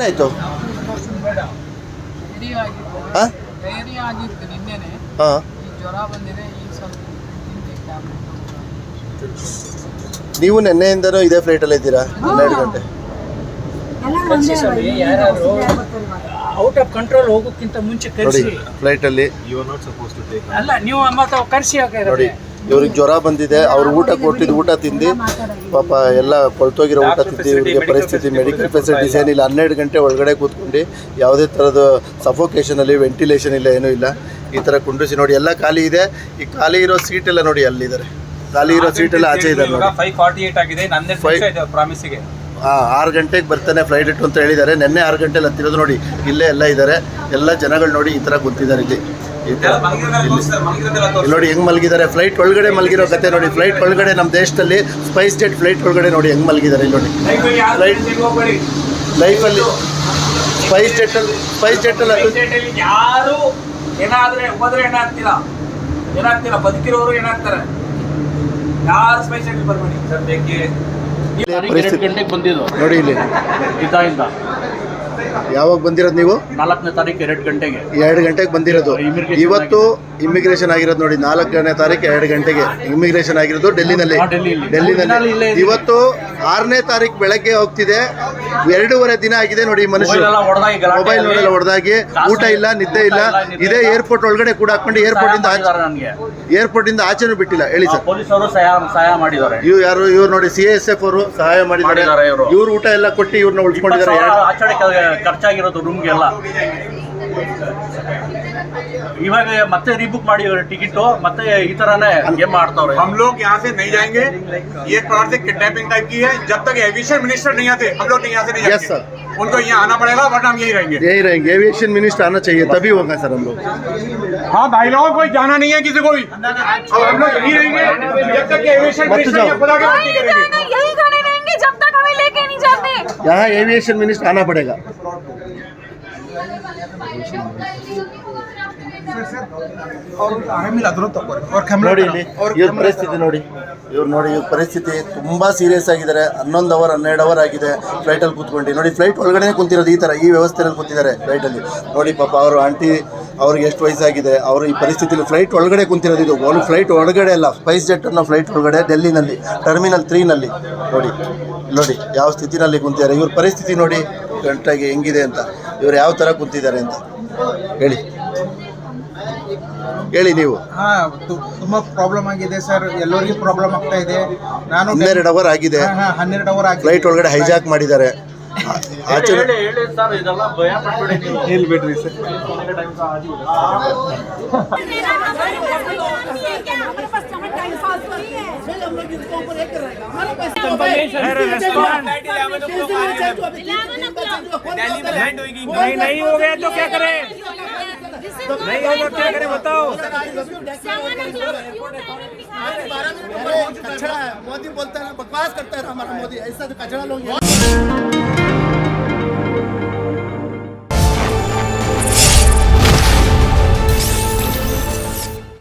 ಏನಾಯ್ತು ನೀವು ನಿನ್ನೆಯಿಂದನೂ ಇದೇ ಫ್ಲೈಟಲ್ಲಿ ಇದ್ದೀರಾ? ಹನ್ನೆರಡು ಗಂಟೆ. ಯಾರು ಔಟ್ ಆಫ್ ಕಂಟ್ರೋಲ್ ಹೋಗೋಕ್ಕಿಂತ ಮುಂಚೆ ನೋಡಿ ಕರೆಸಿ. ಫ್ಲೈಟಲ್ಲಿ ಅಲ್ಲ ನೀವು ಮತ್ತೆ ಕರೆಸಿ ನೋಡಿ ಇವ್ರಿಗೆ ಜ್ವರ ಬಂದಿದೆ ಅವ್ರು ಊಟ ಕೊಟ್ಟಿದ್ದು ಊಟ ತಿಂದು ಪಾಪ ಎಲ್ಲ ಕೊಳ್ತೋಗಿರೋ ಊಟ ತಿಂದು ಇವರಿಗೆ ಪರಿಸ್ಥಿತಿ ಮೆಡಿಕಲ್ ಫೆಸಿಲಿಟೀಸ್ ಏನಿಲ್ಲ. ಹನ್ನೆರಡು ಗಂಟೆ ಒಳಗಡೆ ಕೂತ್ಕೊಂಡು ಯಾವುದೇ ಥರದ ಸಫೋಕೇಶನಲ್ಲಿ ವೆಂಟಿಲೇಷನ್ ಇಲ್ಲ ಏನೂ ಇಲ್ಲ. ಈ ಥರ ಕುಂಡ್ರಿಸಿ ನೋಡಿ ಎಲ್ಲ ಖಾಲಿ ಇದೆ. ಈ ಖಾಲಿ ಇರೋ ಸೀಟ್ ಎಲ್ಲ ನೋಡಿ ಅಲ್ಲಿದ್ದಾರೆ. ಖಾಲಿ ಇರೋ ಸೀಟ್ ಎಲ್ಲ ಆಚೆ ಇದ್ದಾರೆ ನೋಡಿ. ಫೈವ್ ಫಾರ್ಟಿ ಏಟ್ ಆಗಿದೆ. ನಂದೇ Five- ಇದೆ ಪ್ರಾಮಿಸಿಗೆ ಹಾಂ ಆರು ಗಂಟೆಗೆ ಬರ್ತಾನೆ ಫ್ಲೈಟ್ ಇಟ್ಟು ಅಂತ ಹೇಳಿದ್ದಾರೆ. ನಿನ್ನೆ ಆರು ಗಂಟೆಲಿ ಹತ್ತಿರೋದು ನೋಡಿ ಇಲ್ಲೇ ಎಲ್ಲ ಇದ್ದಾರೆ. ಎಲ್ಲ ಜನಗಳು ನೋಡಿ ಈ ಥರ ಥರ ಇಲ್ಲಿ. ನೋಡಿ ಹೆಂಗ್ ಮಲಗಿದ್ದಾರೆ. ಫ್ಲೈಟ್ ಒಳಗಡೆ ಮಲಗಿರೋ ಕತೆ ನೋಡಿ. ಫ್ಲೈಟ್ ಒಳಗಡೆ ನಮ್ಮ ದೇಶದಲ್ಲಿ ಸ್ಪೈಸ್ ಜೆಟ್ ಫ್ಲೈಟ್ ಒಳಗಡೆ ನೋಡಿ ಹೆಂಗ್ ಮಲಗಿದ್ದಾರೆ ಇಲ್ಲಿ ನೋಡಿ. ಫ್ಲೈಟ್ ಲೈಫಲ್ಲಿ ಸ್ಪೈಸ್ ಜೆಟ್ಟಲ್ಲಿ ಸ್ಪೈಸ್ ಜೆಟ್ಟಲ್ಲಿ ಯಾರು ಏನಾದ್ರೆ ಹೋದ್ರೆ ಏನಾಗ್ತೀರಾ? ಏನಾಗ್ತೀರಾ? ಬದುಕಿರೋರು ಏನಾಗ್ತಾರೆ? ಯಾರು ಸ್ಪೈಸ್ ಬರ್ಬೇಡಿ? ಸದ್ಯಕ್ಕೆ ಪರಿಸ್ಥಿತಿ ಗಂಟೆಗೆ ಬಂದಿದ್ದು. ನೋಡಿ ಇಲ್ಲಿ. ಇದಾಗಿಂದ ಯಾವಾಗ ಬಂದಿರೋದು ನೀವು? ನಾಲ್ಕನೇ ತಾರೀಕು ಎರಡು ಗಂಟೆಗೆ. ಎರಡು ಗಂಟೆಗೆ ಬಂದಿರೋದು. ಇವತ್ತು ಇಮಿಗ್ರೇಷನ್ ಆಗಿರೋದು ನೋಡಿ ನಾಲ್ಕನೇ ತಾರೀಕು ಎರಡು ಗಂಟೆಗೆ ಇಮಿಗ್ರೇಷನ್ ಆಗಿರೋದು ಡೆಲ್ಲಿನಲ್ಲಿ. ಡೆಲ್ಲಿನಲ್ಲಿ. ಇವತ್ತು ಆರನೇ ತಾರೀಕು ಬೆಳಗ್ಗೆ ಹೋಗ್ತಿದೆ. ಎರಡೂವರೆ ದಿನ ಆಗಿದೆ ನೋಡಿ ಈ ಮನುಷ್ಯ ಮೊಬೈಲ್ ನೋಡೆಲ್ಲ ಹೊಡೆದಾಗಿ ಊಟ ಇಲ್ಲ ನಿದ್ದೆ ಇಲ್ಲ. ಇದೇ ಏರ್ಪೋರ್ಟ್ ಒಳಗಡೆ ಕೂಡ ಹಾಕೊಂಡು ಏರ್ಪೋರ್ಟ್ ಇಂದ ಏರ್ಪೋರ್ಟ್ ಇಂದ ಆಚೆನೂ ಬಿಟ್ಟಿಲ್ಲ ಹೇಳಿ ಸರ್. ಪೊಲೀಸರು ಸಹಾಯ ಸಹಾಯ ಮಾಡಿದ್ದಾರೆ. ಇವ್ರು ಯಾರು ಇವ್ರು ನೋಡಿ ಸಿ ಎಸ್ ಎಫ್ ಅವರು ಸಹಾಯ ಮಾಡಿದ್ದಾರೆ. ಇವ್ರು. ಊಟ ಎಲ್ಲ ಕೊಟ್ಟು ಇವ್ರನ್ನ ಉಳಿಸ್ಕೊಂಡಿದ್ದಾರೆ. ಖರ್ಚಾಗಿರೋದು ರೂಮ್ಗೆಲ್ಲ ಇವಾಗ ಮತ್ತೆ ರೀಬುಕ್ ಮಾಡಿ ಟಿಕೆಟ್ ಮತ್ತೆ ಈ ತರಾನೇ ಗೇಮ್ ಆಡ್ತಾವ್ರೆ हम लोग यहाँ से नहीं जाएंगे ये एक प्रकार से किडनैपिंग टाइप की है जब तक एविएशन मिनिस्टर नहीं आते हम लोग नहीं यहाँ से नहीं Yes, जाएंगे उनको यहाँ आना पड़ेगा वरना हम यही रहेंगे यही रहेंगे एविएशन मिनिस्टर आना चाहिए तभी होगा सर हम लोग हाँ भाई लोग कोई जाना नहीं है किसी को भी अब हम लोग यही रहेंगे जब तक एविएशन मत मिनिस्टर जाओ। यहाँ खुदा के भर्ती नहीं करेंगे जाना यही खड़े रहेंगे जब तक हमें लेके नहीं जाते यहाँ एविएशन मिनिस्टर आना पड़ेगा ನೋಡಿ ಇಲ್ಲಿ ಇವ್ರ ಪರಿಸ್ಥಿತಿ ನೋಡಿ. ಇವ್ರು ನೋಡಿ ಇವ್ರ ಪರಿಸ್ಥಿತಿ ತುಂಬಾ ಸೀರಿಯಸ್ ಆಗಿದ್ದಾರೆ. ಹನ್ನೊಂದು ಅವರ್ ಹನ್ನೆರಡು ಅವರ್ ಆಗಿದೆ ಫ್ಲೈಟಲ್ಲಿ ಕೂತ್ಕೊಂಡು. ನೋಡಿ ಫ್ಲೈಟ್ ಒಳಗಡೆ ಕೂತಿರೋದು ಈ ಥರ ಈ ವ್ಯವಸ್ಥೆಯಲ್ಲಿ ಕೂತಿದ್ದಾರೆ ಫ್ಲೈಟಲ್ಲಿ ನೋಡಿ ಪಾಪ ಅವರು ಆಂಟಿ ಅವ್ರಿಗೆ ಎಷ್ಟು ವಯಸ್ಸಾಗಿದೆ ಅವರು ಈ ಪರಿಸ್ಥಿತಿಯಲ್ಲಿ ಫ್ಲೈಟ್ ಒಳಗಡೆ ಕುಂತಿರೋದು ಇದು. ಒಂದು ಫ್ಲೈಟ್ ಒಳಗಡೆ ಅಲ್ಲ ಸ್ಪೈಸ್ ಜೆಟ್ ಅನ್ನೋ ಫ್ಲೈಟ್ ಒಳಗಡೆ ಡೆಲ್ಲಿನಲ್ಲಿ ಟರ್ಮಿನಲ್ ತ್ರೀನಲ್ಲಿ ನೋಡಿ ನೋಡಿ ಯಾವ ಸ್ಥಿತಿನಲ್ಲಿ ಕುಂತಿದ್ದಾರೆ. ಇವ್ರ ಪರಿಸ್ಥಿತಿ ನೋಡಿ ಗಂಟಾಗಿ ಹೆಂಗಿದೆ ಅಂತ. ಇವ್ರು ಯಾವ ಥರ ಕೂತಿದ್ದಾರೆ ಅಂತ ಹೇಳಿ. ಹೇಳಿ ನೀವು. ಹಾ ತು- ತುಂಬಾ ಪ್ರಾಬ್ಲಮ್ ಆಗಿದೆ ಸರ್. ಎಲ್ಲರಿಗೂ ಪ್ರಾಬ್ಲಮ್ ಆಗ್ತಾ ಇದೆ. ನಾನು ಹನ್ನೆರಡು ಅವರ್ ಆಗಿದೆ. ಹಾ, ಹಾ, ಹನ್ನೆರಡು ಅವರ್ ಆಗಿದೆ. ಫ್ಲೈಟ್ ಒಳಗಡೆ ಹೈಜಾಕ್ ಮಾಡಿದ್ದಾರೆ. ಆ- ಆಚೆ ಹೇಳ್ಬೇಡ್ರಿ ಸರ್ नहीं नहीं नहीं हो गया तो क्या करें? नहीं होगा क्या करें बताओ। कचरा है मोदी बोलता है बकवास करता है हमारा मोदी। ऐसा तो कचरा लोग